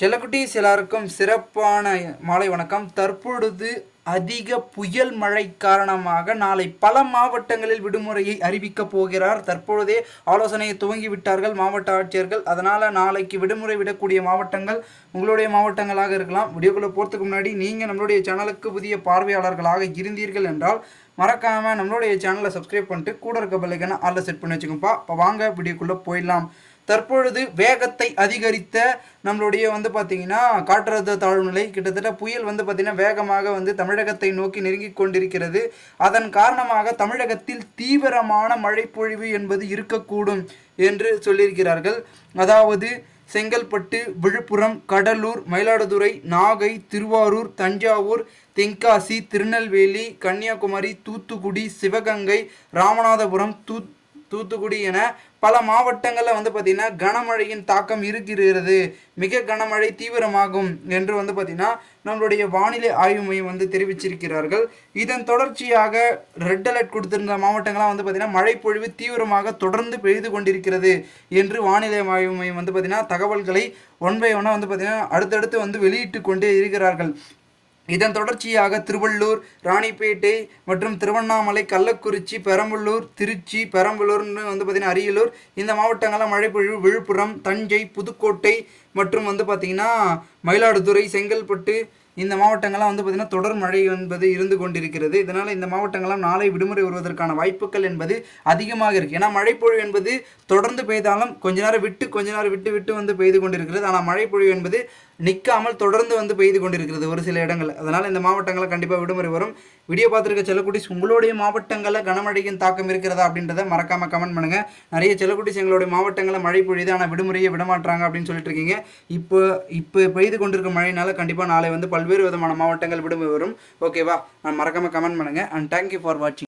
செல்லக்குட்டீஸ் எல்லாருக்கும் சிறப்பான மாலை வணக்கம். தற்பொழுது அதிக புயல் மழை காரணமாக நாளை பல மாவட்டங்களில் விடுமுறையை அறிவிக்கப் போகிறார். தற்பொழுதே ஆலோசனையை துவங்கி விட்டார்கள் மாவட்ட ஆட்சியர்கள். அதனால் நாளைக்கு விடுமுறை விடக்கூடிய மாவட்டங்கள் உங்களுடைய மாவட்டங்களாக இருக்கலாம். வீடியோக்குள்ளே போகிறதுக்கு முன்னாடி நீங்கள் நம்மளுடைய சேனலுக்கு புதிய பார்வையாளர்களாக இருந்தீர்கள் என்றால் மறக்காமல் நம்மளுடைய சேனலை சப்ஸ்கிரைப் பண்ணிட்டு கூட இருக்க பெல்லைக்கான ஆளில் செட் பண்ணி வச்சுக்கோப்பா இப்போ வாங்க வீடியோக்குள்ளே போயிடலாம். தற்பொழுது வேகத்தை அதிகரித்த நம்மளுடைய வந்து பார்த்திங்கன்னா காற்றழுத்த தாழ்வு நிலை கிட்டத்தட்ட புயல் வந்து பார்த்திங்கன்னா வேகமாக வந்து தமிழகத்தை நோக்கி நெருங்கி கொண்டிருக்கிறது. அதன் காரணமாக தமிழகத்தில் தீவிரமான மழைப்பொழிவு என்பது இருக்கக்கூடும் என்று சொல்லியிருக்கிறார்கள். அதாவது செங்கல்பட்டு விழுப்புரம் கடலூர் மயிலாடுதுறை நாகை திருவாரூர் தஞ்சாவூர் தென்காசி திருநெல்வேலி கன்னியாகுமரி தூத்துக்குடி சிவகங்கை ராமநாதபுரம் தூத் தூத்துக்குடி என பல மாவட்டங்களில் வந்து பார்த்திங்கன்னா கனமழையின் தாக்கம் இருக்கிறது. மிக கனமழை தீவிரமாகும் என்று வந்து பார்த்திங்கன்னா நம்மளுடைய வானிலை ஆய்வு மையம் வந்து தெரிவிச்சிருக்கிறார்கள். இதன் தொடர்ச்சியாக ரெட் அலர்ட் கொடுத்திருந்த மாவட்டங்கள்லாம் வந்து பார்த்திங்கன்னா மழைப்பொழிவு தீவிரமாக தொடர்ந்து பெய்து கொண்டிருக்கிறது என்று வானிலை ஆய்வு மையம் வந்து பார்த்திங்கன்னா தகவல்களை ஒன் பை ஒன்னாக வந்து பார்த்திங்கன்னா அடுத்தடுத்து வந்து வெளியிட்டு கொண்டே இருக்கிறார்கள். இதன் தொடர்ச்சியாக திருவள்ளூர் ராணிப்பேட்டை மற்றும் திருவண்ணாமலை கள்ளக்குறிச்சி பெரம்பலூர் திருச்சி பெரம்பலூர்னு வந்து பார்த்திங்கன்னா அரியலூர் இந்த மாவட்டங்களில் மழைப்பொழிவு விழுப்புரம் தஞ்சை புதுக்கோட்டை மற்றும் வந்து பார்த்திங்கன்னா மயிலாடுதுறை செங்கல்பட்டு இந்த மாவட்டங்கள்லாம் வந்து பார்த்திங்கன்னா தொடர் மழை என்பது இருந்து கொண்டிருக்கிறது. இதனால் இந்த மாவட்டங்கள்லாம் நாளை விடுமுறை வருவதற்கான வாய்ப்புகள் என்பது அதிகமாக இருக்குது ஏன்னா மழைப்பொழிவு என்பது தொடர்ந்து பெய்தாலும் கொஞ்ச நேரம் விட்டு கொஞ்ச நேரம் விட்டு விட்டு வந்து பெய்து கொண்டிருக்கிறது. ஆனால் மழைப்பொழிவு என்பது நிற்காமல் தொடர்ந்து வந்து பெய்து கொண்டிருக்கிறது ஒரு சில இடங்கள். அதனால் இந்த மாவட்டங்களில் கண்டிப்பாக விடுமுறை வரும். வீடியோ பார்த்துருக்க செல்லக்குட்டிஸ் உங்களுடைய மாவட்டங்களில் கனமழையின் தாக்கம் இருக்கிறதா அப்படின்றத மறக்காமல் கமெண்ட் பண்ணுங்கள் நிறைய செல்லக்குட்டிஸ் எங்களுடைய மாவட்டங்களில் மழை பொழியுது ஆனால் விடுமுறையை விடமாட்டாங்க அப்படின்னு சொல்லிட்டு இருக்கீங்க. இப்போ இப்போ பெய்து கொண்டிருக்க மழையினால கண்டிப்பாக நாளை வந்து பல்வேறு விதமான மாவட்டங்கள் விடுமுறை வரும். ஓகேவா மறக்காமல் கமெண்ட் பண்ணுங்கள் அண்ட் தேங்க்யூ ஃபார் வாட்சிங்